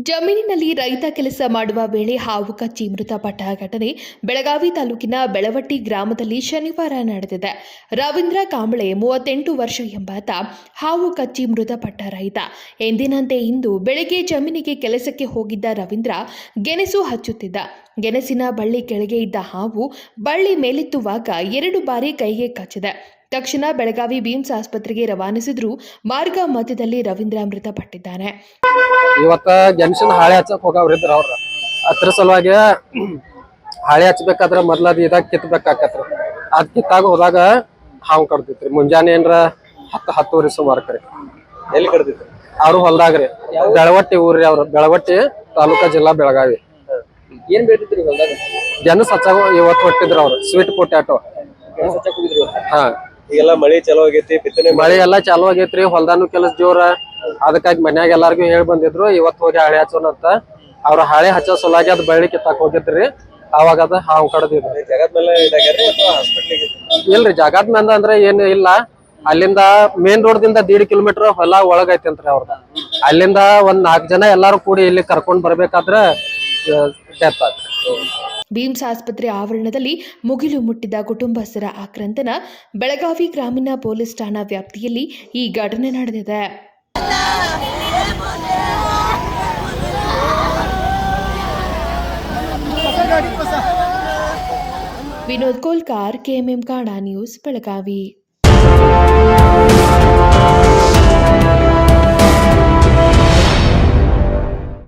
ಜಮೀನಿನಲ್ಲಿ ರೈತ ಕೆಲಸ ಮಾಡುವ ವೇಳೆ ಹಾವು ಕಚ್ಚಿ ಮೃತಪಟ್ಟ ಘಟನೆ ಬೆಳಗಾವಿ ತಾಲೂಕಿನ ಬೆಳವಟ್ಟಿ ಗ್ರಾಮದಲ್ಲಿ ಶನಿವಾರ ನಡೆದಿದೆ. ರವೀಂದ್ರ ಕಾಂಬಳೆ ಮೂವತ್ತೆಂಟು ವರ್ಷ ಎಂಬಾತ ಹಾವು ಕಚ್ಚಿ ಮೃತಪಟ್ಟ ರೈತ. ಎಂದಿನಂತೆ ಇಂದು ಬೆಳಗ್ಗೆ ಜಮೀನಿಗೆ ಕೆಲಸಕ್ಕೆ ಹೋಗಿದ್ದ ರವೀಂದ್ರ ಗೆಣಸು ಹಚ್ಚುತ್ತಿದ್ದ. ಗೆಣಸಿನ ಬಳ್ಳಿ ಕೆಳಗೆ ಇದ್ದ ಹಾವು ಬಳ್ಳಿ ಮೇಲೆತ್ತುವಾಗ ಎರಡು ಬಾರಿ ಕೈಗೆ ಕಚ್ಚಿದೆ. ತಕ್ಷಣ ಬೆಳಗಾವಿ ಬೀಮ್ಸ್ ಆಸ್ಪತ್ರೆಗೆ ರವಾನಿಸಿದ್ರು ಮಾರ್ಗ ಮಧ್ಯದಲ್ಲಿ ರವೀಂದ್ರ ಮೃತಪಟ್ಟಿದ್ದಾನೆ. ಇವತ್ತ ಜನ್ಸನ್ ಹಾಳೆ ಹಚ್ಚಕ್ ಹೋಗವ್ರಿದ್ರ ಅವ್ರ. ಅದ್ರ ಸಲುವಾಗಿ ಹಾಳೆ ಹಚ್ಬೇಕಾದ್ರ ಮೊದ್ಲ ಅದು ಇದಾಗ ಕಿತ್ಬೇಕಾಕತ್ರಿ. ಅದ್ ಕಿತ್ತಾಗ ಹೋದಾಗ ಹಾವು ಕಡ್ದಿತ್ರಿ. ಮುಂಜಾನೆ ಏನ್ರ ಹತ್ತು ಹತ್ತುವರೆ ಸುಮಾರಕ್ರಿ ಎಲ್ಲಿ ಕಡ್ದಿತ್ತು ಅವ್ರು ಹೊಲ್ದಾಗ್ರಿ ಬೆಳವಟ್ಟಿ ಊರ್ರಿ ಅವ್ರ. ಬೆಳವಟ್ಟಿ ತಾಲೂಕಾ ಜಿಲ್ಲಾ ಬೆಳಗಾವಿ. ಏನ್ ಬೇಕಿತ್ರಿ ಹೊಲ್ದಾಗ? ಜನ ಹಚ್ಚಾಗ ಇವತ್ತು ಹೊಟ್ಟಿದ್ರು ಅವ್ರು. Sweet potato. ಹಾ. ಈಗೆಲ್ಲ ಮಳಿ ಚಲೋ ಆಗೈತಿ ಬಿತ್ತನೆ ಮಳೆ ಎಲ್ಲಾ ಚಾಲು ಆಗೈತ್ರಿ ಹೊಲ್ದಾನು ಕೆಲಸ ಜೋರ. ಅದಕ್ಕಾಗಿ ಮನ್ಯಾಗ ಎಲ್ಲಾರ್ಗು ಹೇಳಿ ಬಂದಿದ್ರು ಇವತ್ತು ಹೋಗಿ ಹಾಳೆ ಹಚ್ಚೋಣ ಅಂತ. ಅವ್ರ ಹಾಳೆ ಹಚ್ಚೋ ಸಲುವಾಗಿ ಅದ್ ಬಳ್ಳಿ ಕಿತ್ತಾಕ್ ಹೋಗಿದ್ರಿ. ಅವಾಗ ಅದ ಹಾವು ಕಡದಿದ್ರು ಜಗತ್ ಮೇಲೆ ಇದಾಗ್ಯಾರಿ ಅಥವಾ ಹಾಸ್ಪಿಟ್ಲಿಗೆ ಇಲ್ರಿ ಜಗತ್ ಮಂದ ಅಂದ್ರೆ ಏನು ಇಲ್ಲ. ಅಲ್ಲಿಂದ ಮೇನ್ ರೋಡ್ ದಿಂದ ದೀಡ್ ಕಿಲೋಮೀಟರ್ ಹೊಲ ಒಳಗೈತಿ ಅಂತ್ರಿ ಅವ್ರದ. ಅಲ್ಲಿಂದ ಒಂದ್ ನಾಲ್ಕು ಜನ ಎಲ್ಲಾರು ಕೂಡಿ ಇಲ್ಲಿ ಕರ್ಕೊಂಡ್ ಬರ್ಬೇಕಾದ್ರ ಡೆತ್ ಆಯ್ತು ಬೀಮ್ಸ್ ಆಸ್ಪತ್ರೆ ಆವರಣದಲ್ಲಿ ಮುಗಿಲು ಮುಟ್ಟಿದ ಕುಟುಂಬಸ್ಥರ ಆಕ್ರಂದನ ಬೆಳಗಾವಿ ಗ್ರಾಮೀಣ ಪೊಲೀಸ್ ಠಾಣಾ ವ್ಯಾಪ್ತಿಯಲ್ಲಿ ಈ ಘಟನೆ ನಡೆದಿದೆ. ವಿನೋದ್ ಕೋಲ್ಕಾರ್, ಕೆಎಂಎಂ ಕಾಡಾ ನ್ಯೂಸ್, ಬೆಳಗಾವಿ.